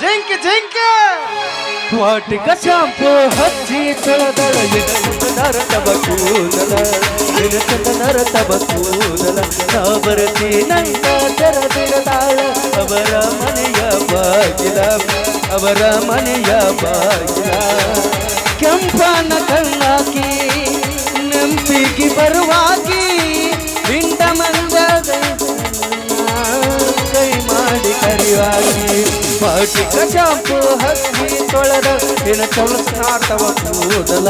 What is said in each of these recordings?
Zinc zinc ವಾಟಿಕ shampoo ಹಚ್ಚಿ ತೊಳೆದಳ ನರತವ ಕೂದಲ ನರತವ ಕೂದಲ ನಾ ಬರ್ತೀನಂತ ತೆರೆದಿಡದಾಳ ಅವರ ಮನೆಯ ಬಾಗಿಲ ಅವರ ಮನೆಯ ಬಾಗಿಲ ಕೆಂಪನ ಕಣ್ಣಾಕಿ ನೆಂಪಿಗೆ ಬರುವಾಗಿ ಹಿಂಡ ಮಂದದ ಕೈ ಮಾಡಿ ಕರಿವಾಗಿ ಪಾಟಿಕ ಶಾಂಪು ಹಕ್ಕಿ ತೊಳೆದ ಹೆಣ ಹೊಲಸನಾರ್ತವ ಕೂದಲ.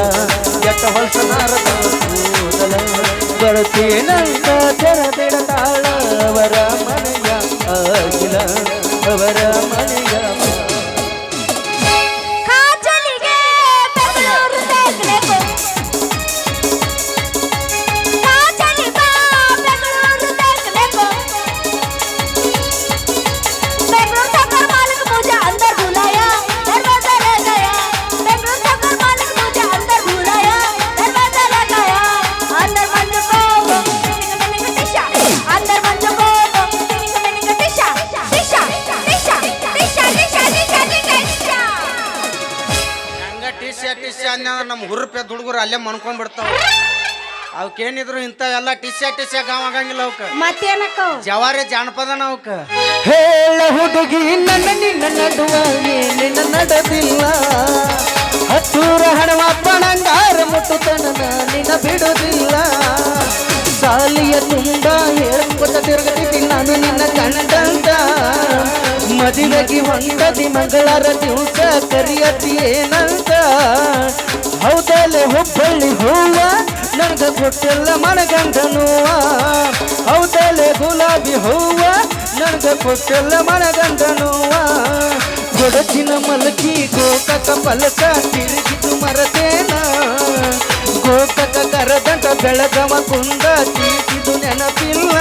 ಎಟ್ಟ ಹೊಲಸನಾರ್ತವ ಕೂದಲ. ಬರುತ್ತೇನಂತ ತೆರೆದಿಡತಾಳ ಅವರ ಮನೆಯ ಆಗಿಲ ಅವರ ಮನೆಯ ಅನ್ನಂದ್ರ ನಮ್ಮ ಹುರುಪೆ ಹುಡುಗರು ಅಲ್ಲೇ ಮನ್ಕೊಂಡ್ ಬಿಡ್ತಾವ ಅವಕ್ಕೇನಿದ್ರು ಇಂಥ ಎಲ್ಲ ಟಿಶ್ಯ ಟಿಸ್ಯ ಗಾವ್ ಆಗಂಗಿಲ್ಲ ಅವಕ್ಕ ಮತ್ತೇನಕ್ಕ? ಜವಾರಿ ಜಾನಪದನ ಅವಕ್ಕ ಹೇಳ ಹುಡುಗಿ ನನ್ನ ನಿನ್ನ ನಡುವ ಏನಿನ ನಡದಿಲ್ಲ. ಹತ್ತೂರ ಹಣವ ಪಣಂಗಾರ ಮುಟ್ಟುತನ ನಿನ್ನ ಬಿಡುದಿಲ್ಲ. ಸಾಲಿಯ ತುಂಬ ಹೇಳ್ಕೊತ ತಿರುಗಿ ನಾನು ನಿನ್ನ ಕಂಡಂತ ಮದುವೆಗೆ ಹೊಂದದಿ ಮಂಗಳಾರ ದಿವಸ ಕರಿಯತಿ ಏನಂತ? ಹೌದಲ್ಲೇ ಹುಬ್ಬಳ್ಳಿ ಹೂವ ನನಗ ಕೊಟ್ಟೆಲ್ಲ ಮನಗಂಧನುವ ಹೌದಲ್ಲೇ ಗುಲಾಬಿ ಹೂವ ನನಗ ಕೊಟ್ಟೆಲ್ಲ ಮನಗಂಧನುವ ಗೊಡಚಿನ ಮಲಗಿ ಗೋಕಕ ಪಲಕ ತಿರುಗಿದು ಮರತೇನ? ಗೋಕಕ ಕರದಂಟ ಬೆಳಗವ ಕುಂದ ಚೀಟಿದು ನೆನಪಿಲ್ಲ.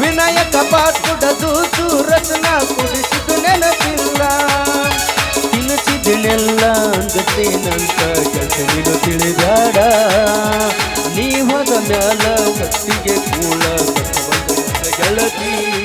ವಿನಾಯಕ ಪಾಟುಡದು ಸೂರತ್ನ ಕುಡಿಸಿದು ನೆನಪಿಲ್ಲ. ತಿನ್ನಿಸಿದನೆಲ್ಲ ಅಂಗತ್ತೇನಂತ ಕಸಿನ ತಿಳಿದಾಡ ನೀ ಹೋದ ಮ್ಯಾಲ ಕತ್ತಿಗೆ ಕಟ್ಟುವಂತ ಗೆಳತಿ.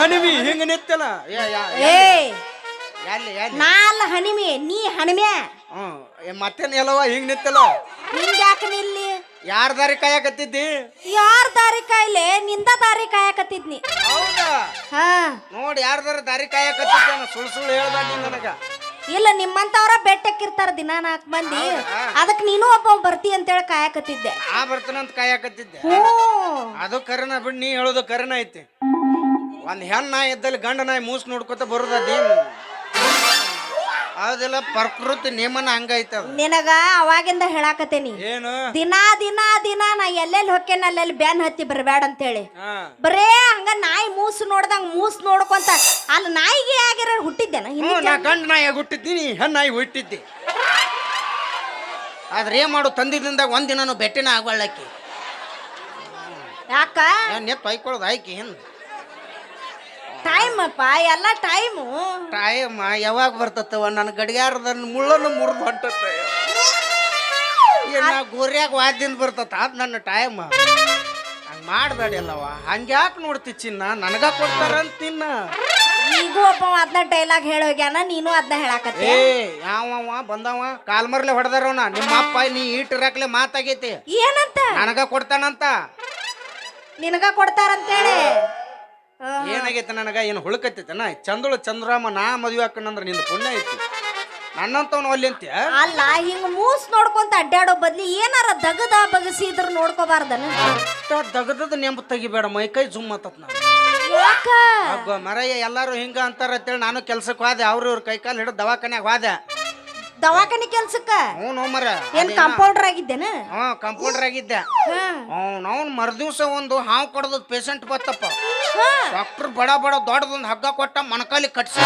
ಹಣಿವಿ ಹಿಂಗ ನಿತ್ತಲ್ಲ ಏ ನಾಲ್ ಹಣಿಮೆ ನೀ ಹಣಿಮೆ. ಹ್ಮ್ ಮತ್ತೇನ್ ಎಲ್ಲವ ಹಿಂಗ್ ನಿತ್ತಲ್ಲ ನಿಂಗ್ಯಾಕ ನಿಲ್ಲಿ? ಯಾರ ದಾರಿ ಕಾಯಕತ್ತಿದ್ದಿ? ಯಾರ ದಾರಿ ಕಾಯಿಲೆ? ನಿಂದ ದಾರಿ ಕಾಯಕತ್ತಿದ್ನಿ. ಹೌದಾ? ಹಾ. ನೋಡಿ ಯಾರ್ದಾರ ದಾರಿ ಕಾಯಕತ್ತಿದ್ದೇನ? ಸುಳ್ಳು ಸುಳ್ಳು ಹೇಳ್ಬೇಡಿ ನನಗ. ಇಲ್ಲ ನಿಮ್ಮಂತವ್ರ ಬೆಟ್ಟಕ್ಕಿರ್ತಾರ ದಿನ ನಾಲ್ಕು ಮಂದಿ. ಅದಕ್ ನೀನು ಒಬ್ಬ ಬರ್ತಿ ಅಂತೇಳಿ ಕಾಯಕತ್ತಿದ್ದೆ. ಬರ್ತನ ಅಂತ ಕಾಯಕತ್ತಿದ್ದೆ. ಹ್ಞೂ. ಅದು ಕರೆನ ಬಿಡ್ ನೀ ಹೇಳೋದು ಕರೆನ ಐತಿ. ಒಂದ್ ಹೆಣ್ಣು ನಾಯಿ ಇದ್ದಲ್ಲಿ ಗಂಡ ನಾಯಿ ಮೂಸ್ ನೋಡ್ಕೊತ ಬರೋದೇನು ಅದೆಲ್ಲ ಪ್ರಕೃತಿ ನಿಯಮನ ಹಂಗೈತ ನಿನಗ ಅವಾಗಿಂದ ಹೇಳಾಕತ್ತೇನಿ. ಏನು? ದಿನಾ ದಿನಾ ದಿನ ನಾ ಎಲ್ಲೆಲ್ಲಿ ಹೊಕ್ಕೇನ ಅಲ್ಲೆಲ್ಲಿ ಬ್ಯಾನ್ ಹತ್ತಿ ಬರಬೇಡ ಅಂತೇಳಿ. ಬರೇ ಹಂಗ ನಾಯಿ ಮೂಸ್ ನೋಡ್ದಂಗ ಮೂಸ್ ನೋಡ್ಕೊಂತ ಅಲ್ಲಿ ನಾಯಿಗೆ ಆಗಿರೋ ಹುಟ್ಟಿದ್ದೇನ? ಹ್ಞೂ ನಾ ಗಂಡ ನಾಯಿ ಹುಟ್ಟಿದ್ದೀನಿ ಹೆಣ್ಣು ನಾಯಿ ಹುಟ್ಟಿದ್ದೆ. ಆದ್ರೆ ಏನ್ ಮಾಡು ತಂದಿದ್ದಿಂದ ಒಂದಿನನು ಬೆಟ್ಟಿನ ಆಗ್ಬಾಳಕ್ಕಿ ಯಾಕ? ಏನ್ ನೆತ್ತು ಹೊಯ್ಕೊಳ್ಳೋದು ಆಯ್ಕೆ ಏನು? ಟೈಮ್ ಅಪ್ಪ ಎಲ್ಲ ಟೈಮು ಟೈಮ್ ಯಾವಾಗ ಬರ್ತತ್ತವ ನನ್ನ ಗಡಿಯಾರದ ಮುಳ್ಳನ್ನು ಮುರಿದು ಹೊಂಟತ್ತ. ನಾ ಗೋರ್ಯಾಗ ವಾದ್ಯದಿಂದ ಬರ್ತತ್ತ ಅದ್ ನನ್ನ ಟೈಮ್ ಹಂಗ ಮಾಡಬೇಡಿ ಅಲ್ಲವ ಹಂಗ್ಯಾಕೆ ನೋಡ್ತಿ ಚಿನ್ನ? ನನಗ ಕೊಡ್ತಾರಂತ ನಿನ್ನ ಈಗೂ ಅಪ್ಪ ಅದನ್ನ ಡೈಲಾಗ್ ಹೇಳೋಗ್ಯಾನ ನೀನು ಅದನ್ನ ಹೇಳಾಕತ್ತಿ. ಏ ಯಾವವ ಬಂದವ ಕಾಲ್ಮರ್ಲೆ ಹೊಡೆದಾರವನ ನಿಮ್ಮ ಅಪ್ಪ ನೀ ಈಟಿರಾಕ್ಲೆ ಮಾತಾಗೈತಿ. ಏನಂತ? ನನಗ ಕೊಡ್ತಾನಂತ. ನಿನಗ ಕೊಡ್ತಾರಂತೇಳಿ. ಏನಾಗೈತೆ ನನಗ? ಏನು ಹುಳುಕತ್ತೈತನ ಚಂದಳು ಚಂದ್ರಾಮ ನಾ ಮದುವೆ ಹಾಕೊಂಡ್ರೆ ನಿಂದ ಪುಣ್ಯ ಐತಿ. ನನ್ನಂತವನು ಅಲ್ಲಿ ಅಂತ ಅಲ್ಲ ಹಿಂಗ ಮೂಸ್ ನೋಡ್ಕೊಂತ ಅಡ್ಡಾಡೋ ಬದ್ಲಿ ಏನಾರ ದಗದ ಬಗಸಿ ಇದ್ರ ನೋಡ್ಕೋಬಾರ್ದನ ದಗದದ ನೆಂಬು ತೆಗಿಬೇಡ ಮೈ ಕೈ ಜುಮ್ ಮತ್ತತ್ ನಾನು ಮರಯ್ಯ ಎಲ್ಲಾರು ಹಿಂಗ ಅಂತಾರ ಅಂತೇಳಿ ನಾನು ಕೆಲ್ಸಕ್ಕೆ ಹೋದೆ ಅವ್ರ ಇವ್ರ ಕೈ ಕಾಲು ಹಿಡಿದು ದವಾಖಾನ್ಯಾಗ ಹೋದೆ. ದವಾಖಾನಿ ಕೆಲ್ಸಕ್ಕ? ಹ್ಞೂ ಮರ. ಏನ್ ಕಾಂಪೌಂಡರ್ ಆಗಿದ್ದೇನ? ಹಾ ಕಂಪೌಂಡರ್ ಆಗಿದ್ದೆ. ಅವ್ನು ಅವ್ನು ಮರುದಿವ್ಸ ಒಂದು ಹಾವು ಕಡ್ದು ಪೇಷಂಟ್ ಬತ್ತಪ್ಪ ಹಾ. ಡಾಕ್ಟರ್ ಬಡ ಬಡ ದೊಡ್ಡದೊಂದು ಹಗ್ಗ ಕೊಟ್ಟ ಮೊಣಕಾಲಿ ಕಟ್ಸ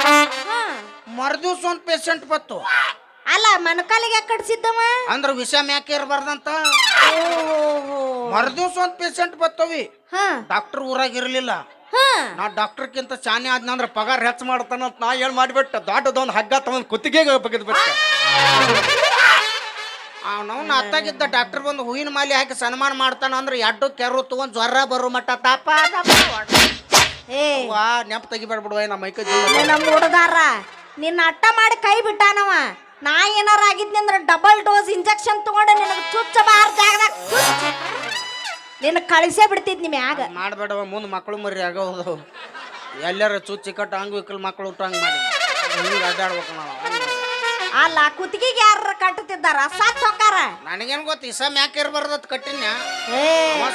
ಹಾ. ಮರುದಿವ್ಸ ಒಂದು ಪೇಷಂಟ್ ಬತ್ತು ಅಲ್ಲ ಮನಕಾಲಿಗೆ ಯಾಕೆ ಕಟ್ಸಿದ್ದವ? ಅಂದ್ರ ವಿಷ ಮ್ಯಾಕೆ ಇರಬಾರ್ದಂತ. ಮರುದಿವ್ಸ ಒಂದು ಪೇಷಂಟ್ ಬತ್ತವಿ ಹಾ. ಡಾಕ್ಟರ್ ಊರಾಗ ಇರಲಿಲ್ಲ. ನಾ ಡಾಕ್ಟರ್ಕ್ಕಿಂತ ಚಾನೆ ಆದ್ನಂದ್ರ ಪಗಾರ ಹೆಚ್ಚು ಮಾಡ್ತಾನಂತ ನಾ ಏನ್ ಮಾಡಿಬಿಟ್ಟ? ದೊಡ್ಡದೊಂದು ಹಗ್ಗ ತಗೊಂಡ್ ಕುತ್ತಿಗೆಗೆ ಬಗೆದ್ಬಿಟ್ಟೆ ಅವನವ್ನ ಅತ್ತಾಗಿದ್ದ ಡಾಕ್ಟರ್ ಬಂದು ಹೂವಿನ ಮಾಲೆ ಹಾಕಿ ಸನ್ಮಾನ ಮಾಡ್ತಾನ ಅಂದ್ರೆ ಎಡ್ಡು ಕೆರು ತಗೊಂಡ್ ಜ್ವರ ಬರೋ ಮಟ್ಟ ತಾಪ ವಾ ನೆಪ್ ತೆಗಿಬೇಡ್ಬಿಡುವ ನಮ್ಮ ಮೈಕ ನಮ್ಮ ಹುಡುಗಾರ ನಿನ್ನ ಅಟ್ಟ ಮಾಡಿ ಕೈ ಬಿಟ್ಟಾನವ. ನಾ ಏನಾರ ಆಗಿದ್ನಿ ಅಂದ್ರೆ ಡಬಲ್ ಡೋಸ್ ಇಂಜೆಕ್ಷನ್ ತಗೊಂಡು ನಿನಗೆ ಚುಚ್ಚ ಬಾರ್ ಜಾಗದಾಗ ನಿನ್ನ ಕಳಿಸೇ ಬಿಡ್ತಿದ್ ನಿಮ್ ಯಾಗ ಮಾಡ್ಬೇಡವ ಮುಂದೆ ಮಕ್ಕಳು ಮರಿ ಆಗೋದು. ಎಲ್ಲರ ಚುಚ್ಚಿ ಕಟ್ಟ ಹಂಗ ವಿಕಲ್ ಮಕ್ಕಳು ಹುಟ್ಟು ಹಂಗೆ ಮಾಡಿ. ಹಿಂಗೆ ಅಡ್ಡಾಡ್ಬೇಕು ನಾವು ಅಲ್ಲ ಕುತ್ತಿಗೆಗೆ ಯಾರ ಕಟ್ಟುತ್ತಿದ್ದಾರ ಸತ್ ಹೊಕ್ಕಾರ ನನಗೇನು ಗೊತ್ತು ಇಸ ಮ್ಯಾಕ ಕಟ್ಟಿನ ಏ.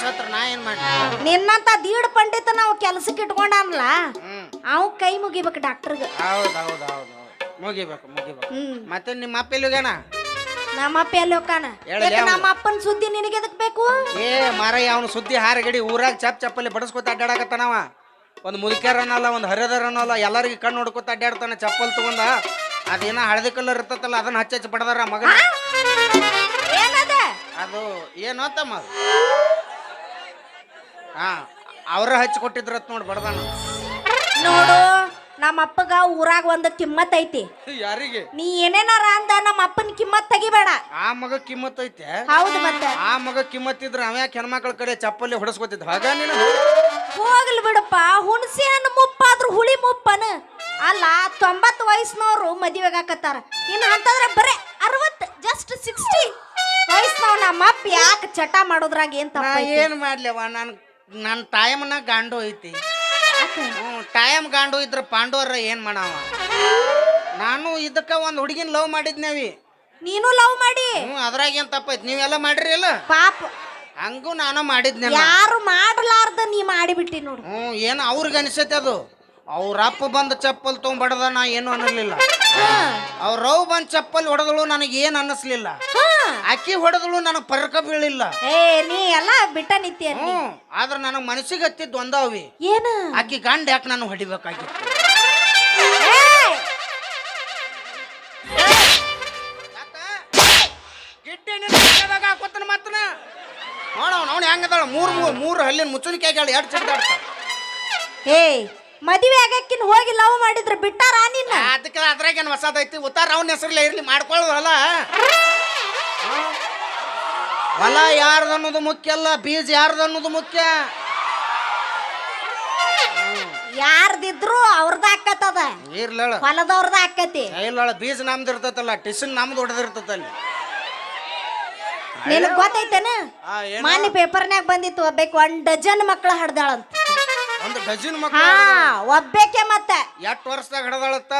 ಸತ್ರ ನಾ ಏನು ಮಾಡಿ ನಿನ್ನಂತ ದೀಡ್ ಪಂಡಿತ ನಾವು ಕೆಲ್ಸಕ್ಕೆ ಇಟ್ಕೊಂಡಾನಲ್ಲ? ಅವ್ ಕೈ ಮುಗಿಬೇಕು ಡಾಕ್ಟರ್ಗೆ. ಹೌದು ಹೌದು ಹೌದು ಮುಗಿಬೇಕು ಮುಗಿಬೇಕು. ಮತ್ತೆ ನಿಮ್ಮ ಅಪ್ಪ ಎಲ್ಲಿಗೇನ ನಮ್ಮಪ್ಪ ಎಲ್ಲಿ ಹೋಗಾನ ನಮ್ಮಪ್ಪನ ಅವ್ನು. ನಮ್ಮ ಅಪ್ಪನ ಸುದ್ದಿ ನಿನಗೆ ಎದಕ್ ಬೇಕು? ಏ ಮಾರಯ್ಯ ಅವನು ಸುದ್ದಿ ಹಾರಗಡಿ ಊರಾಗ ಚಪ್ ಚಪ್ಪಲ್ಲಿ ಬಡಸ್ಕೊತ ಅಡ್ಡಾಡಕತ್ತಾನವ ಒಂದು ಮುದುಕ್ಯಾರನಲ್ಲ ಒಂದು ಹರಿದರನಲ್ಲ ಎಲ್ಲರಿಗೆ ಕಣ್ಣು ನೋಡ್ಕೊತ ಅಡ್ಡಾಡ್ತಾನೆ ಚಪ್ಪಲ್ ತಗೊಂಡ. ಅದೇನ ಹಳದಿ ಕಲರ್ ಇರ್ತತಲ್ಲ ಅದನ್ನ ಹಚ್ಚ ಹಚ್ಚಿ ಬಡದಾರ ಮಗ ಏನದ? ಅದು ಏನೋ ತಮ್ಮ ಅದು? ಹಾ ಅವ್ರ ಹಚ್ಚಿ ಕೊಟ್ಟಿದ್ರತ್ ನೋಡಿ ಬಡದಾನ. ನೋಡು ನಮ್ಮ ಅಪ್ಪಗ ಊರಾಗ ಒಂದು ಕಿಮ್ಮತ್ ಐತಿ. ಯಾರಿಗೆ? ನೀ ಏನೇನಾರ ಅಂದ ನಮ್ಮ ಅಪ್ಪನ ಕಿಮ್ಮತ್ ತೆಗಿಬೇಡ. ಆ ಮಗ ಕಿಮ್ಮತ್ ಐತೆ? ಹೌದು ಮತ್ತೆ. ಆ ಮಗ ಕಿಮ್ಮತ್ ಇದ್ರ ಅವ ಯಾಕೆ ಹೆಣ್ಮಕ್ಳ ಕಡೆ ಚಪ್ಪಲಿ ಹೊಡಸ್ಕೊತಿದ್ದ? ಹಾಗ ನೀನು? ಹೋಗ್ಲಿ ಬಿಡಪ್ಪ. ಹುಣಸೆ ಹಣ್ಣು ಮುಪ್ಪಾದ್ರೂ ಹುಳಿ ಮುಪ್ಪನ. ಅಲ್ಲ ತೊಂಬತ್ತು ವಯಸ್ಸಿನವ್ರು ಮದುವೆಗೆ ಹಾಕತ್ತಾರ. ಇನ್ನು ಅಂತಂದ್ರೆ ಬರೇ ಅರವತ್ತು ಜಸ್ಟ್ ಸಿಕ್ಸ್ಟಿ ವಯಸ್ಸಿನವ್ ನಮ್ಮ ಅಪ್ಪ ಯಾಕೆ ಚಟ ಮಾಡೋದ್ರಾಗ ಏನ್ ತಪ್ಪ ಏನ್ ಮಾಡ್ಲಿವ ನನ್ ನನ್ನ ಟೈಮ್ನ ಗಾಂಡು ಐತಿ. ಟೈಮ್ ಗಾಂಡು ಇದ್ರ ಪಾಂಡವರ ಏನ್ ಮಾಡವ? ನಾನು ಇದಕ್ಕ ಒಂದ್ ಹುಡುಗಿನ ಲವ್ ಮಾಡಿದ್ನೇವಿ. ನೀನು ಲವ್ ಮಾಡಿ? ಅದ್ರಾಗ ಏನ್ ತಪ್ಪೈತಿ ನೀವೆಲ್ಲ ಮಾಡ್ರಿ ಇಲ್ಲ ಪಾಪ. ಹಂಗೂ ನಾನು ಮಾಡಿದ್ನೆ ಯಾರು ಮಾಡಲಾರ್ದ ನೀ ಮಾಡಿಬಿಟ್ಟಿ ನೋಡು. ಹ್ಮ್ ಏನು ಅವ್ರಿಗೆ ಅನಿಸೈತೆ ಅದು? ಅವ್ರ ಅಪ್ಪ ಬಂದ ಚಪ್ಪಲ್ ತೊಗೊಂಬಡ್ದ ನಾ ಏನು ಅನ್ನಲಿಲ್ಲ. ಅವ್ರ ರವ್ ಬಂದ್ ಚಪ್ಪಲ್ ಹೊಡೆದಳು ನನಗೆ ಏನು ಅನ್ನಿಸ್ಲಿಲ್ಲ. ಅಕ್ಕಿ ಹೊಡೆದಳು ನನಗೆ ಪರಕ ಬೀಳಿಲ್ಲ. ಏ ನೀ ಎಲ್ಲ ಬಿಟ್ಟ ನಿತ್ಯ ಹ್ಞೂ ಆದ್ರೆ ನನಗೆ ಮನಸ್ಸಿಗೆ ಹತ್ತಿದ್ದು ಒಂದ ಅವಿ ಏನ? ಆಕಿ ಗಂಡ ಯಾಕೆ ನಾನು ಹೊಡಿಬೇಕಾಗಿತ್ತು? ಏಯ್! ಗಿಡ್ಡಿ ನಿನ್ನ ಕೈಯಾಗ ಹಾಕೋತಾನ ಮತ್ತನ? ನೋಡ ಅವ್ನು ಹೆಂಗದಾಳ? ಮೂರು ಮೂರು ಮೂರು ಹಲ್ಲಿನ ಮುಚ್ಚುಣಿಕೆ ಆಗ್ಯಾಳ ಎರಡು ಚಿಡ್ದಾಡ್ತ ಏಯ್ ಮದುವೆ ಆಗಕ್ಕಿನ್ ಹೋಗಿ ಲವ್ ಮಾಡಿದ್ರ ಬಿಟ್ಟಾರ ನಿನ್ನ ಅದಕ್ಕೆ ಅದ್ರಾಗೇನು ಹೊಸದೈತಿ? ಉತ್ತಾರ ಅವನ ಹೆಸರಲ್ಲೇ ಇರ್ಲಿ ಮಾಡ್ಕೊಳ್ಳೋದಲ್ಲ. ಹ್ಮ್. ಹೊಲ ಯಾರ್ದು ಅನ್ನೋದು ಮುಖ್ಯ ಅಲ್ಲ ಬೀಜ ಯಾರ್ದು ಅನ್ನೋದು ಮುಖ್ಯ? ಯಾರ್ದಿದ್ರು ಅವ್ರದ ಆಕತ್ತದ. ಇರ್ಲೇಳ ಹೊಲದವ್ರದ ಆಕತಿ ಇಲ್ಲ ಬೀಜ ನಮ್ದು ಇರ್ತೈತಲ್ಲ ಟಿಸನ್ ನಮ್ದು ಹೊಡೆದಿರ್ತತಲ್ಲ ನಿನಗ್ ಗೊತ್ತೈತೇನ? ಆ, ಏನು? ಮಾನ್ಯ ಪೇಪರ್ನ್ಯಾಗ ಬಂದಿತ್ತು ಒಬ್ಬೇಕು ಒಂದ್ ಡಜನ್ ಮಕ್ಳು ಹಡ್ದಾಳಂತ. ಒಂದು ಡಜನ್ ಹಾ ಮಕ್ಕಳು ಒಬ್ಬೇಕೆ ಮತ್ತೆ. ಎಷ್ಟು ವರ್ಷದಾಗ ಹಿಡದಾಳತ್ತ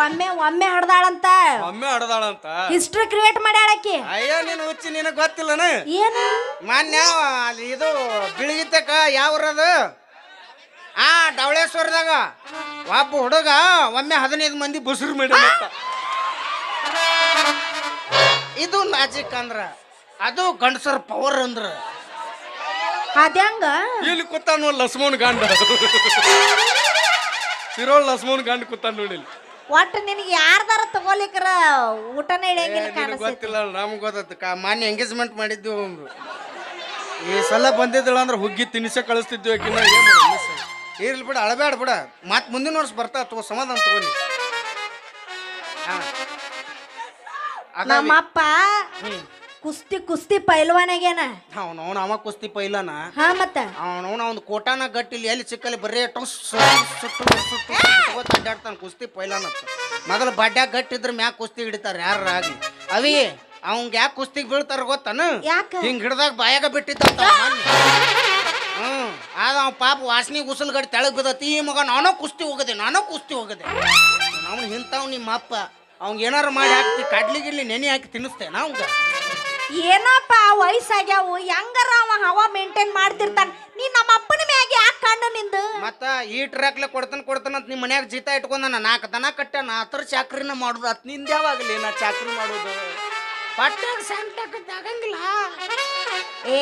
ಒಮ್ಮೆ ಒಮ್ಮೆ ಹಡ್ದಾಳಂತ. ಒಮ್ಮೆ ಹಡ್ದಾಳಂತ. History create ಮಾಡ್ಯಾಳಕಿ. ಅಯ್ಯೋ ನೀನು ಹುಚ್ಚಿ ನಿನಗೆ ಗೊತ್ತಿಲ್ಲನ? ಏನು? ಮಾನ್ಯ ಅಲ್ಲಿ ಇದು ಬಿಳಿಗಿತ್ತಕ ಯಾವ್ರದು? ಆ ಡವಳೇಶ್ವರದಾಗ ಒಬ್ಬ ಹುಡುಗ ಒಮ್ಮೆ ಹದಿನೈದು ಮಂದಿ ಬುಸುರು ಮೇಡ ಇದು ಮ್ಯಾಜಿಕ್ ಅಂದ್ರ ಅದು ಗಂಡಸರ್ ಪವರ್ ಅಂದ್ರ. ಅದ್ಯಾಂಗ? ಇಲ್ಲಿ ಕೂತಾನು ಲಸ್ಮೋನ್ ಗಂಡ. ಸಿರೋಳ್ ಲಸ್ಮೋನ್ ಗಂಡ ಕೂತಾನ ನೋಡಿ ಒಟ್ಟು ನಿನಗೆ ಯಾರ್ದಾರ ತಗೋಲಿಕ್ರ ಊಟನೇ ಇಡಂಗಿಲ್ಲ ಕಾಣಿಸ್ತೈತಿ. ಗೊತ್ತಿಲ್ಲ ನಮ್ಗೆ ಗೊತ್ತಾಯ್ತು ಕಾ ಮಾನ್ಯ ಎಂಗೇಜ್ಮೆಂಟ್ ಮಾಡಿದ್ವಿ ಒಂದು ಈ ಸಲ ಬಂದಿದ್ದಳ ಅಂದ್ರೆ ಹುಗ್ಗಿ ತಿನ್ನಿಸ ಕಳಿಸ್ತಿದ್ವಿ ಆಕಿನ. ಏನ್ ಮಾಡೋದು miss? ಆಗಿ. ಇರ್ಲಿ ಬಿಡ ಅಳಬೇಡ ಬಿಡ. ಮತ್ತೆ ಮುಂದಿನ ವರ್ಷ ಬರ್ತಾ ತಗೋ ಸಮಾಧಾನ ತಗೋನಿ. ಹಾ. ನಮ್ಮಪ್ಪ ಕುಸ್ತಿ ಕುಸ್ತಿ ಪೈಲ್ವಾನಾಗೇನ ಅವನವನ ಅವ್ನು ಅವ ಕುಸ್ತಿ ಪೈಲಾನ ಹಾ ಮತ್ತ? ಅವನವನ ಒಂದು ಕೋಟಾನ ಗಟ್ಟಿಲಿ ಎಲ್ಲಿ ಸಿಕ್ಕಲ್ಲಿ ಬರೀ ಟೊಸ್ ಸುಟ್ಟು ಸುಟ್ಟು ಸುಟ್ಟು ಅಡ್ಡಾಡ್ತಾನೆ ಕುಸ್ತಿ ಪೈಲಾನ ಮೊದಲು ಬಡ್ಡ್ಯಾಗ ಗಟ್ಟಿದ್ರ ಮ್ಯಾಗ ಕುಸ್ತಿ ಹಿಡಿತಾರ ಯಾರ ಆಗ್ಲಿ. ಅವಿ ಅವಂಗ ಯಾಕೆ ಕುಸ್ತಿಗೆ ಬೀಳ್ತಾರ ಗೊತ್ತಾನ? ಯಾಕ? ಹಿಂಗ್ ಹಿಡ್ದಾಗ ಬಾಯಾಗ ಬಿಟ್ಟಿದ್ದಂತ ಹ್ಮ್ ಆದ ಅವ ಪಾಪ ವಾಸನಿ ಉಸಲ್ ಗಡಿ ತೆಳಗ್ ಬಿದ್ದತಿ ಈ ಮಗ ನಾನೋ ಕುಸ್ತಿ ಹೋಗದೆ ನಾನೋ ಕುಸ್ತಿ ಹೋಗದೆ. ಅವ್ನು ಹಿಂತಾವ್ ನಿಮ್ಮ ಅಪ್ಪ ಅವಂಗ ಏನಾರು ಮಾಡಿ ಹಾಕ್ತಿ ಕಡ್ಲಿ ಗಿಡ್ಲಿ ನೆನೆ ಹಾಕಿ ತಿನ್ನಿಸ್ತೇನ ಅವಂಗ? ಏನಪ್ಪ ವಯಸ್ಸಾಗ್ಯಾವು? ಹೆಂಗಾರ ಅವ ಹವ ಮೇಂಟೈನ್ ಮಾಡ್ತಿರ್ತಾನ? ನೀ ನಮ್ಮ ಅಪ್ಪನ ಮ್ಯಾಗ ಯಾಕೆ ಕಣ್ಣು ನಿಂದು? ಮತ್ತ ಈ ಟ್ರ್ಯಾಕ್ಲೆ ಕೊಡ್ತಾನ ಕೊಡ್ತಾನ ಅಂತ ನಿಮ್ಮ ಮನ್ಯಾಗ ಜೀತ ಇಟ್ಕೊಂಡ ನಾಲ್ಕು ದನ ಕಟ್ಟಾನ ಆತರ ಚಾಕ್ರಿನ ಮಾಡುದು ಅತ್ನಿಂದ ಯಾವಾಗಲಿ ನಾ ಚಾಕ್ರಿ ಮಾಡೋದು? ಪಟ್ಟಾಗ ಆಗಂಗಿಲ್ಲ. ಏ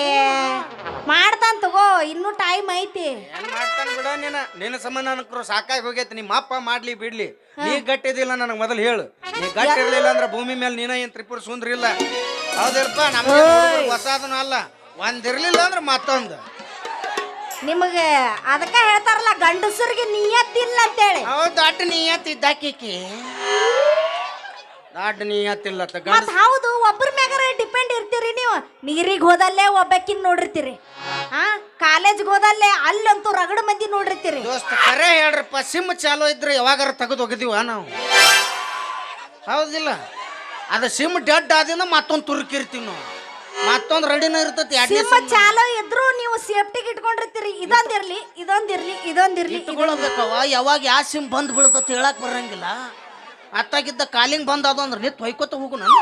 ಮಾಡ್ತಾನ ತಗೋ ಇನ್ನೂ ಟೈಮ್ ಐತಿ. ಏನ್ ಮಾಡ್ತಾನ ಬಿಡ ನೀನ? ನಿನ್ನ ಸಂಬಂಧ ನನಕ್ರು ಸಾಕಾಗಿ ಹೋಗೈತಿ. ನಿಮ್ಮ ಅಪ್ಪ ಮಾಡ್ಲಿ ಬಿಡ್ಲಿ. ನೀ ಗಟ್ಟಿದಿಲ್ಲ ನನಗೆ ಮೊದಲು ಹೇಳು. ನೀ ಗಟ್ಟಿರ್ಲಿಲ್ಲ ಅಂದ್ರೆ ಭೂಮಿ ಮೇಲೆ ನೀನ ಏನ್ ತ್ರಿಪುರ ಸುಂದ್ರ ಇಲ್ಲ ಹೌದಿರಪ್ಪ ನಮಗೆ ಹೊಸಾದನು ಅಲ್ಲ. ಒಂದ್ ಇರ್ಲಿಲ್ಲ ಅಂದ್ರೆ ಮತ್ತೊಂದು. ನಿಮಗೆ ಅದಕ್ಕ ಹೇಳ್ತಾರಲ್ಲ ಗಂಡಸರಿಗೆ ನಿಯತ್ತಿಲ್ಲ ಅಂತೇಳಿ. ಹೌದು ದೊಡ್ಡ ನೀಯತ್ತಿದ್ದಾಕಿ ದೊಡ್ಡ ನೀಯತ್ತಿಲ್ಲತ್ತ ಗಂಡ ಮತ್ ಹೌದು ಒಬ್ಬರ ಮ್ಯಾಗಾರ ಡಿಪೆಂಡ್ ಇರ್ತೀರಿ ನೀವು. ನೀರಿಗೆ ಹೋದಲ್ಲೇ ಒಬ್ಬಕಿನ್ ನೋಡಿರ್ತೀರಿ. ಹಾ ಕಾಲೇಜ್ಗೆ ಹೋದಲ್ಲೇ ಅಲ್ಲಂತೂ ರಗಡ ಮಂದಿ ನೋಡಿರ್ತೀರಿ. ದೋಸ್ತ ಕರೆ ಹೇಳ್ರಪ್ಪ ಸಿಮ್ ಚಾಲೋ ಇದ್ರೆ ಯಾವಾಗಾರ ತೆಗೆದು ಹೋಗಿದೀವ ನಾವು. ಹೌದಿಲ್ಲ? ಅದು ಸಿಮ್ ಡೆಡ್ ಆದಿಂದ ಮತ್ತೊಂದು ತುರುಕಿರ್ತೀವಿ ನಾವು. ಮತ್ತೊಂದು ರೆಡಿನ ಇರ್ತೈತಿ ಎರಡನೇ ಸಿಮ್ ಚಾಲೋ ಇದ್ರು ನೀವು ಸೇಫ್ಟಿಗೆ ಇಟ್ಕೊಂಡಿರ್ತೀರಿ. ಇದೊಂದಿರ್ಲಿ ಇದೊಂದಿರ್ಲಿ ಇದೊಂದಿರ್ಲಿ ಇಟ್ಕೊಳ್ಬೇಕವ ಯಾವಾಗ ಯಾವ ಸಿಮ್ ಬಂದ್ ಬೀಳ್ತತ್ ಹೇಳಕ್ ಬರಂಗಿಲ್ಲ. ಅತ್ತಾಗಿದ್ದ ಕಾಲಿಂಗ್ ಬಂದ್ ಅದು ಅಂದ್ರೆ ನಿತ್ ಹೊಯ್ಕೋತ ಹೋಗು ನಾನು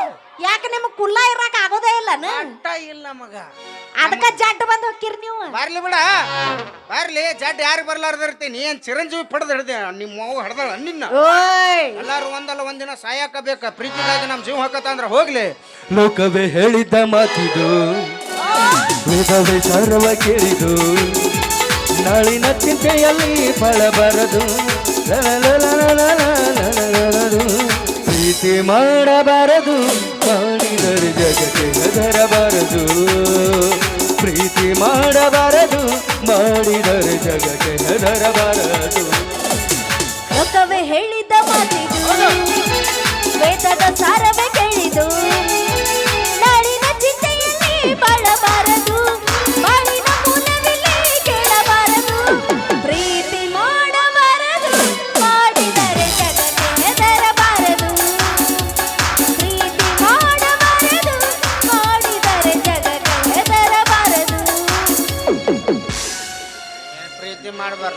ಯಾಕೆ ನಿಮ್ಗೆ ಕುಲ್ಲ ಇರಕ್ ಆಗೋದೇ ಇಲ್ಲ ಅಟ್ಟ ಇಲ್ಲ ಮಗ. ಅದಕ್ಕ ಜಡ್ ಬಂದ್ ಹೋಗಿರಿ ನೀವು ಬರ್ಲಿ ಬಿಡ ಬರ್ಲಿ ಜಡ್ ಯಾರು ಬರ್ಲಾರ್ದಿರ್ತೀನಿ ಏನ್ ಚಿರಂಜೀವಿ ಪಡೆದ್ ಹಿಡ್ದೆ ನಿಮ್ಮ ಮಗು ಹಡ್ದಾಳ ನಿನ್ನ ಓಯ್ ಎಲ್ಲಾರು ಒಂದಲ್ಲ ಒಂದಿನ ಸಾಯಕ ಬೇಕ ಪ್ರೀತಿಗಾಗಿ ನಮ್ ಜೀವ ಹಾಕತ್ತ ಅಂದ್ರ ಹೋಗ್ಲಿ ಲೋಕವೇ ಹೇಳಿದ ಮಾತಿದು ವೇದವೇ ಸರ್ವ ಕೇಳಿದು ನಾಳಿನ ಚಿಂತೆಯಲ್ಲಿ ಫಲ ಬರದು ಹೆದರಬಾರದು ಲೋಕವೇ ಹೇಳಿದ ಮಾತಿದು. ವೇದದ ಸಾರವೇ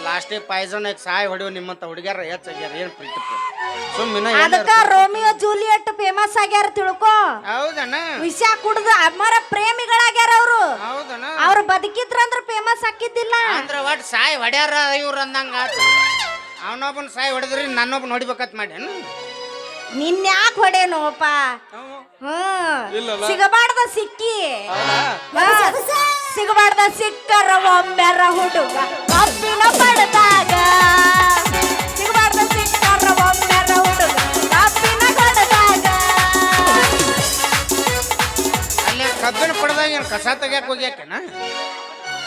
ಲಾಸ್ಟಿಗೆ ಪಾಯ್ಸನ್ ಸಾಯ್ ಹೊಡಿಯೋ ನಿಮ್ಮಂತ ಹುಡುಗ್ಯಾರ ಹೆಚ್ಚಾಗ್ಯಾರ ಏನ್ ಪ್ರೀತಿ ಸುಮ್ಮನೆ ಅದಕ್ಕ ರೋಮಿಯೋ ಜೂಲಿಯಟ್ ಫೇಮಸ್ ಆಗ್ಯಾರ ತಿಳ್ಕೊ. ಹೌದಣ್ಣ. ವಿಷ ಕುಡ್ದು ಅಮರ ಪ್ರೇಮಿಗಳಾಗ್ಯಾರ ಅವರು. ಹೌದಣ್ಣ. ಅವ್ರು ಬದುಕಿದ್ರಂದ್ರ ಫೇಮಸ್ ಹಾಕಿದ್ದಿಲ್ಲ. ಅಂದ್ರ ಒಟ್ ಸಾಯ್ ಹೊಡ್ಯಾರ ಇವ್ರ ಅಂದಂಗ ಅವನೊಬ್ಬನ ಸಾಯ್ ಹೊಡೆದ್ರಿ ನನ್ನೊಬ್ಬನ ಹೊಡಿಬೇಕತ್ ಮಾಡ್ಯಾನ. ನಿನ್ ಯಾಕೆ ಹೊಡೆನೋಪ್ಪ ಹ್ಮ್. ಸಿಗಬಾರ್ದ ಸಿಕ್ಕಿ. ಹಾ. ಸಿಗಬಾರ್ದ ಸಿಕ್ಕರ ಒಮ್ಮೆರ ಹುಡುಗ. ಕಬ್ಬಿನ ಪಡೆದಾಗ ಸಿಗಬಾರ್ದ ಸಿಕ್ಕರ ಒಮ್ಮೆರ ಹುಡುಗ. ಕಬ್ಬಿನ ಪಡೆದಾಗ ಅಲ್ಲೇ ಕಬ್ಬಿನ ಪಡ್ದಾಗ ಏನು ಕಸ ತೆಗ್ಯಾಕ ಹೋಗ್ಯಾಕನ?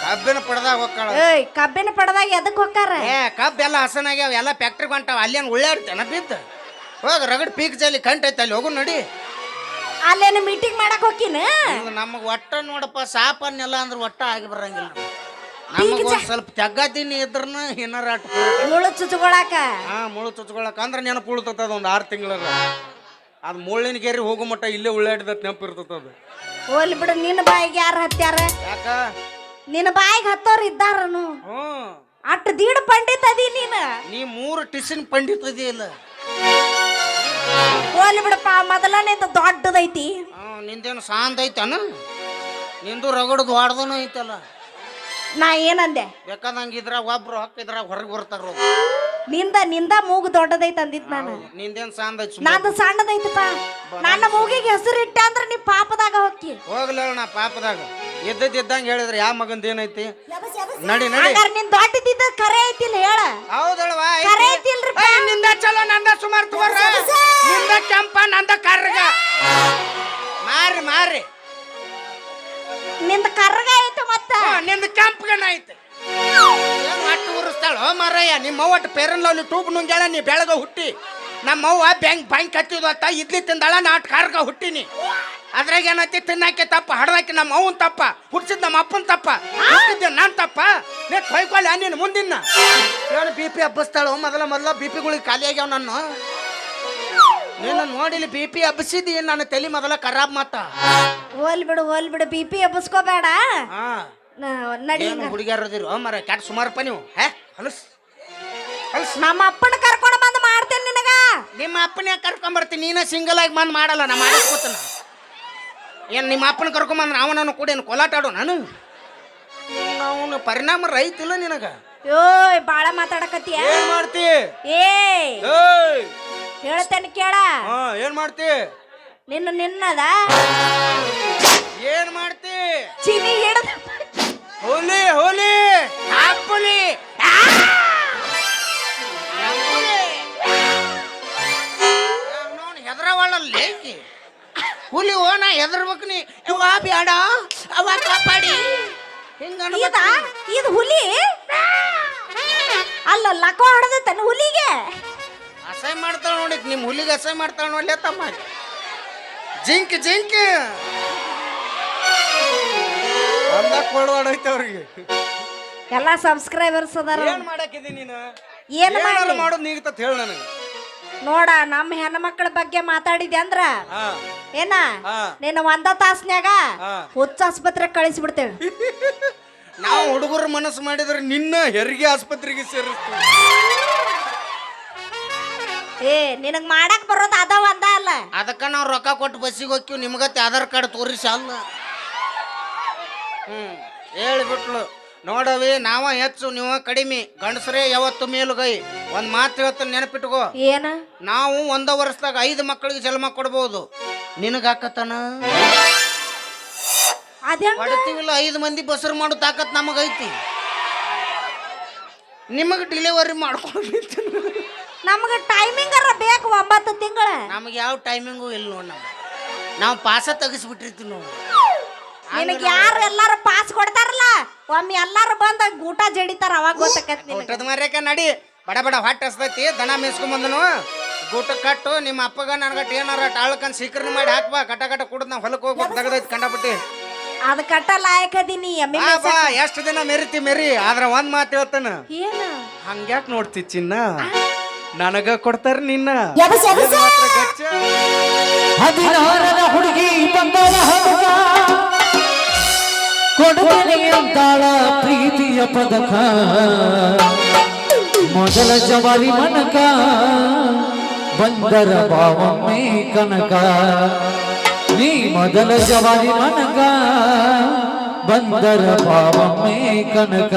ಕಬ್ಬಿನ ಪಡದಾಗ ಹೋಗ್ಕಾಳ. ಏಯ್ ಕಬ್ಬಿನ ಪಡೆದಾಗ ಎದಕ್ ಹೋಗಾರ ಏ ಕಬ್ಬೆಲ್ಲ ಎಲ್ಲ ಹಸನಾಗ್ಯಾವ ಎಲ್ಲ ಫ್ಯಾಕ್ಟ್ರಿ ಹೊಂಟಾವ ಅಲ್ಲೇನು ಉಳ್ಳಾಡ್ತೇನ ಬಿದ್ದು? ಹೋಗ ರಗಡ್ ಪೀಕ್ ಜಲ್ಲಿ ಕಂಟೈತೆ ಐತೆ ಅಲ್ಲಿ ಹೋಗು ನಡಿ. ಅಲ್ಲೇನು ಮೀಟಿಂಗ್ ಮಾಡಕ್ ಹೋಗಿನ ನಮಗೆ ಒಟ್ಟ ನೋಡಪ್ಪ ಸಾಪನ್ನೆಲ್ಲ ಅಂದ್ರೆ ಒಟ್ಟ ಆಗಿ ಬರಂಗಿಲ್ಲ. ನಮಗೆ ಒಂದು ಸ್ವಲ್ಪ ತೆಗ್ಗದಿನಿ ಇದ್ರನ ಏನಾರ ಅಟ್ ಮುಳು ಚುಚ್ಕೊಳಕ? ಹಾ ಮುಳು ಚುಚ್ಕೊಳಕ ಅಂದ್ರೆ ನೆನಪು ಉಳ್ತದ ಒಂದು ಆರು ತಿಂಗಳ ಅದು ಮುಳ್ಳಿನ ಗೇರಿ ಹೋಗೋ ಮಟ್ಟ ಇಲ್ಲೇ ಉಳ್ಳಾಡಿದ ನೆನಪು ಇರ್ತದ ಅದು. ಹೋಲಿ ಬಿಡು ನಿನ್ನ ಬಾಯಿಗೆ ಯಾರು ಹತ್ಯಾರ? ಯಾಕ? ನಿನ್ನ ಬಾಯಿಗೆ ಹತ್ತೋರ್ ಇದ್ದಾರನು. ಹ್ಞೂ ಅಟ್ ದೀಡ್ ಪಂಡಿತ ಅದಿ ನೀನು. ನೀ ಮೂರು ಟಿಸಿನ್ ಪಂಡಿತ ಇಲ್ಲ. ಹೋಲಿ ಬಿಡಪ್ಪ ಮೊದಲ ನಿಂದ ದೊಡ್ಡದೈತಿ. ನಿಂದೇನು ಸಾಂದ್ ಐತನ? ನಿಂದು ರಗಡದು ಹೊಡ್ದನು ಐತಲ್ಲ. ನಾ ಏನಂದೆ? ಬೇಕಾದಂಗೆ ಇದ್ರಾಗ ಒಬ್ರು ಹೊಕ್ಕಿದ್ರಾಗ ಹೊರಗೆ ಬರ್ತಾರ ನಿಂದ ನಿಂದ ಮೂಗು ದೊಡ್ಡದೈತಿ ಅಂದಿದ್ ನಾನು. ನಿಂದೇನು ಸಾಂದ್ ಐತಿ ನಂದು ಸಣ್ಣದೈತಪ್ಪ. ನನ್ನ ಮೂಗಿಗೆ ಹೆಸರು ಇಟ್ಟ ಅಂದ್ರೆ ನೀ ಪಾಪದಾಗ ಹೋಗಿ ಹೋಗ್ಲ ನಾ ಪಾಪದಾಗ. ಎದ್ದದ್ ಇದ್ದಂಗೆ ಹೇಳಿದ್ರೆ ಯಾವ ಮಗಂದ ಏನೈತಿ? ನಡಿ ನಡಿ. ಹಂಗಾರ ನಿನ್ ದೊಡ್ಡದಿದ್ದ ಕರೆ ಐತಿಲ್ ಹೇಳ. ಹೌದಲ್ವಾ ಕರೆ ಐತಿಲ್ರಿ ನಿಂದ ಚಲೋ ನಂದ ಸುಮಾರು ತಗೋರ. ನಿಂದ ಕೆಂಪ ನಂದ ಕರ್ಗ. ಮಾರಿ ಮಾರಿ ನಿಂದ ಕರ್ಗ ಐತೆ ಮತ್ತ. ನಿಂದ ಕೆಂಪಗನ ಐತೆ. ಏನು ಉರಿಸ್ತಾಳ? ಮಾರಯ್ಯ ನಿಮ್ಮ ಒಟ್ಟು ಪೇರನ್ ಲವ್ಲಿ ಟೂಬ್ ನುಂಗ್ಯಾಳ ನೀ ಬೆಳಗ ಹುಟ್ಟಿ. ನಮ್ಮವ್ವ ಬ್ಯಾಂಕ್ ಬ್ಯಾಂಕ್ ಹತ್ತಿದ್ವತ್ತ ಇಡ್ಲಿ ತಿಂದಾಳ ನಾಟ್ ಕಾರ್ಗ ಹುಟ್ಟಿನಿ. ಅದ್ರಾಗ ಏನೈತಿ? ತಿನ್ನಾಕೆ ತಪ್ಪ ಹಡ್ದಾಕಿ ನಮ್ಮ ಅವನ್ ತಪ್ಪ ಹುಡ್ಸಿದ್ ನಮ್ಮ ಅಪ್ಪನ ತಪ್ಪ ಹುಟ್ಟಿದ್ದೆ ನಾನ್ ತಪ್ಪ. ನೀ ಹೊಯ್ಕೊಳ್ಳ ನೀನು ಮುಂದಿನ ಏನು ಬಿ ಪಿ ಹಬ್ಬಿಸ್ತಾಳು? ಮೊದಲ ಮೊದಲ ಬಿ ಪಿಗಳಿಗೆ ಖಾಲಿ ಆಗ್ಯಾವ ನಾನು ನೀನು ನೋಡಿಲಿ ಬಿ ಪಿ ಹಬ್ಬಿಸಿದಿ ನನ್ನ ತಲೆ ಮೊದಲ ಖರಾಬ್ ಮಾತ. ಹೋಲ್ ಬಿಡು ಹೋಲ್ ಬಿಡು ಬಿ ಪಿ ಎಬ್ಬಸ್ಕೋಬೇಡ ಹಾ. ನ- ನಡಿ. ಏನು ಹುಡುಗಿಯರದಿರು ಮರ ಕ್ಯಾಟ್ ಸುಮಾರಪ್ಪ ನೀವು. ಹೇ ಹಲ್ಸ್. ಹಲ್ಸ್. ನಮ್ಮ ಅಪ್ಪನ ಕರ್ಕೊಂಡು ಬಂದು ಮಾಡ್ತೇನೆ ನಿನಗ. ನಿಮ್ಮ ಅಪ್ಪನೇ ಕರ್ಕೊಂಬರ್ತೀನಿ ನೀನ ಸಿಂಗಲ್ ಆಗಿ ಬಂದು ಮಾಡಲ್ಲ ನಾ ಮಾಡಿಸ್ಕೊತಾನ ಏನು ನಿಮ್ಮ ಅಪ್ಪನ ಕರ್ಕೊಂಬಂದ್ರೆ ಅವನನ್ನು ಕೂಡ ಏನು ಕೊಲಾಟಾಡು ನಾನು? ಅವನು ಪರಿಣಾಮ ರೈತಿಲ್ಲ ನಿನಗ. ಯೋಯ್ ಬಾಳ ಮಾತಾಡಕತ್ತೀಯ? ಏನ್ ಮಾಡ್ತಿ? ಏಯ್ ಏಯ್! ಹೇಳ್ತೇನೆ ಕೇಳ. ಹಾ ಏನ್ ಮಾಡ್ತಿ? ನಿನ್ನ ನಿನ್ನದ? ಏನ್ ಮಾಡ್ತಿ? ಚಿನಿ ಹಿಡದ ಹೋಲಿ ಹೋಲಿ! ಹಾಪುಲಿ ಹೆದರವಳಲ್ಲಿ ಹುಲಿ ಓನ ಹೆದರ್ಬೇಕು ನೀ. ಅವ್ವ ಬೇಡ ಅವ ಕಾಪಾಡಿ. ಹಿಂಗ ಇದ ಇದು ಹುಲಿ? ಅಲ್ಲ ಲಕ ತನ್ನ ಹುಲಿಗೆ? ಅಸಹ್ಯ ಮಾಡ್ತಾಳ ನೋಡಿ ನಿಮ್ಮ ಹುಲಿಗೆ ಅಸಹ್ಯ ಮಾಡ್ತಾಳ ನೋಡಿ ತಮ್ಮ ಜಿಂಕ್ ಜಿಂಕ್. ಅಂದ ಕೊಡವಾಡೈತೆ ಅವ್ರಿಗೆ. ಎಲ್ಲಾ ಸಬ್ಸ್ಕ್ರೈಬರ್ಸ್ ಅದಾರ. ಏನ್ ಮಾಡಾಕಿದಿ ನೀನು? ಏನ್ ಮಾಡೋದು ನೀಗತ್ತ ಹೇಳ ನನಗೆ. ನೋಡ ನಮ್ಮ ಹೆಣ್ಮಕ್ಳ ಬಗ್ಗೆ ಮಾತಾಡಿದೆ ಅಂದ್ರ ಹಾ. ಏನ? ಹಾ. ನೀನು ಒಂದ ತಾಸ್ನ್ಯಾಗ ಹಾ. ಹುಚ್ಚ ಆಸ್ಪತ್ರೆ ಕಳಿಸ್ಬಿಡ್ತೇವೆ. ನಾವು ಹುಡುಗರ ಮನಸ್ಸು ಮಾಡಿದ್ರೆ ನಿನ್ನ ಹೆರಿಗೆ ಆಸ್ಪತ್ರೆಗೆ ಸೇರಿಸ್ತೀವಿ. ಏ ನಿನಗ್ ಮಾಡಕ್ ಬರೋದು ಅದ ಒಂದ ಅಲ್ಲ? ಅದಕ್ಕ ನಾವು ರೊಕ್ಕ ಕೊಟ್ಟು ಬಸ್ಸಿಗೆ ಹೋಗ್ತೀವಿ ನಿಮ್ಗತ್ತೆ ಆಧಾರ್ ಕಾರ್ಡ್ ತೋರಿಸಿ ಅಲ್ಲ. ಹ್ಞೂ ಹೇಳ್ಬಿಟ್ಲು. ನೋಡವಿ ನಾವ ಹೆಚ್ಚು ನೀವು ಕಡಿಮೆ. ಗಂಡಸರೇ ಯಾವತ್ತು ಮೇಲುಗೈ. ಒಂದು ಮಾತು ಹೇಳ್ತಾನೆ ನೆನಪಿಟ್ಕೋ. ಏನ? ನಾವು ಒಂದ ವರ್ಷದಾಗ ಐದು ಮಕ್ಕಳಿಗೆ ಜನ್ಮ ಕೊಡ್ಬೋದು. ನಿನಗಾಕತನ ಅದ್ಯಾಂಗ ಕೊಡ್ತೀವಿಲ್ಲ ಐದು ಮಂದಿ ಬಸರು ಮಾಡೋ ತಾಕತ್ ನಮಗೈತಿ. ನಿಮಗೆ ಡಿಲಿವರಿ ಮಾಡ್ಕೊಂಡು ನಮಗೆ ಟೈಮಿಂಗ್ ಅರ ಬೇಕು ಒಂಬತ್ತು ತಿಂಗಳ. ನಮಗೆ ಯಾವ ಟೈಮಿಂಗು ಇಲ್ಲ ನೋಡಿ ನಾವು ನಾವು ಪಾಸ ತೆಗಿಸ್ಬಿಟ್ಟಿರ್ತೀವಿ ನಾವು ನಿನಗೆ ಯಾರು ಎಲ್ಲಾರು ಪಾಸ್ ಕೊಡ್ತಾರಲ್ಲ ಒಮ್ಮೆ ಎಲ್ಲಾರು ಬಂದ ಊಟ ಜಡಿತಾರ ಅವಾಗ ಗೊತ್ತಾಕತ್ ನಿನಗ. ಊಟದ ಮರ್ಯಾಕ ನಡಿ. ಬಡ ಬಡ ಹೊಟ್ಟೆ ಹಸ್ತೈತಿ ದನ ಮೇಸ್ಕೊಂಬಂದನು ಗೂಟ ಕಟ್ಟು ನಿಮ್ಮ ಅಪ್ಪಗ ನನಗಟ್ ಏನಾರ ಟಾಳ್ಕನ್ ಸೀಕರಣ ಮಾಡಿ ಹಾಕ್ಬಾ. ಕಟ ಕಟ ಕುಡ್ದು ನಾವು ಹೊಲಕ್ಕೆ ಹೋಗ್ಬೇಕು ತಗದೈತ್ ಕಂಡಬಿಟ್ಟಿ ಅದು ಕಟ್ಟ ಲಾಯಕ್ ಅದೀನಿ ಎಮ್ಮೆ ಬಾ ಬಾ ಎಷ್ಟು ದಿನ ಮೆರಿತಿ ಮೆರಿ ಆದ್ರ ಒಂದ್ ಮಾತು ಹೇಳ್ತಾನ. ಏನು? ಹಂಗ್ಯಾಕ್ ನೋಡ್ತಿ ಚಿನ್ನ? ನನಗ ಕೊಡ್ತಾರ ನಿನ್ನ. ಎಬಸ್ ಎಬಸ್ ಇದು ಮಾತ್ರ ಗಚ್ಚ. ಹದಿನಾರರ ಹುಡುಗಿ ಬಂದಳ ಹಬ್ಬ ಕೊಡುತ್ತೇನೆ ಅಂತಾಳ ಪ್ರೀತಿಯ ಪದಕ. ಮೊದಲ ಜವಾರಿ ಮನಕ. ಬಂದರ ಬಾವೊಮ್ಮೆ ಕನಕ. ನೀ ಮೊದಲ ಜವಾರಿ ಮನಕ ಬಂದರ ಬಾವೊಮ್ಮೆ ಕನಕ.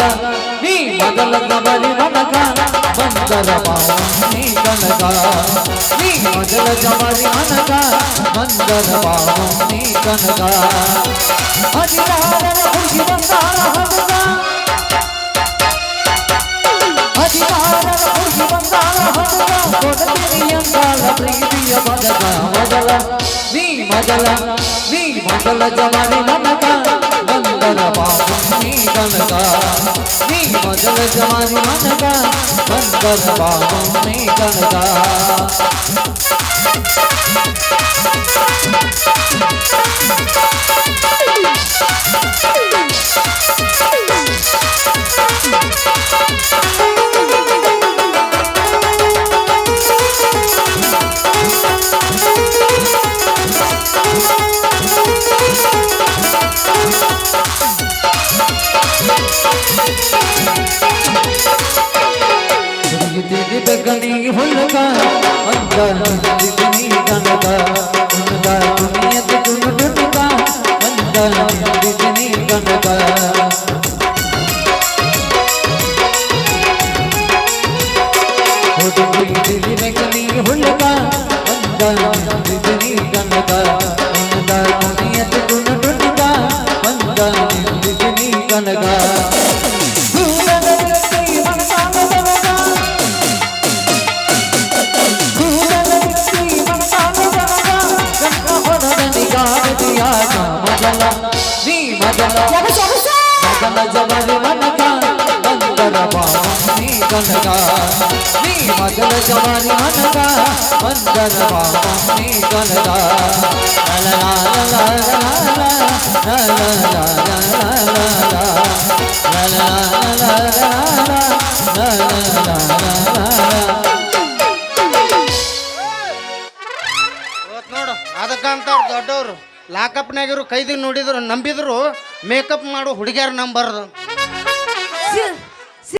కనక నీ బదల కబలి మనక మందర నీ కనక నీ బదల కబలి మనక మందర నీ కనక అధికార కృషి బంగార హసక అధికార కృషి బంగార హసక కొడతి నియంకాల ప్రీతియ బదక మొదల నీ మొదల నీ మొదల జమని మనక कर मन का मन कर बाबू नहीं करता গলি হইল কার অন্তর তুমি গানতা কোনটা তুমি এত কোন টুটকা অন্তর তুমি গানতা ও তুমি দিলি গলি হইল কার অন্তর তুমি গানতা ಜಮರಿ ಮನಕ ಬಂದರ ಬಾಮಿ ಗಣಕ ನೀ ಬಂದರ ನೋಡು ಅದಕ್ಕಂತ ದೊಡ್ಡವರು. ಲಾಕಪ್ನಾಗಿರು ಕೈದಿ ನೋಡಿದ್ರು ನಂಬಿದ್ರು. ಮೇಕಪ್ ಮಾಡೋ ಹುಡುಗಿಯರ್ ನಂಬರ್ದು.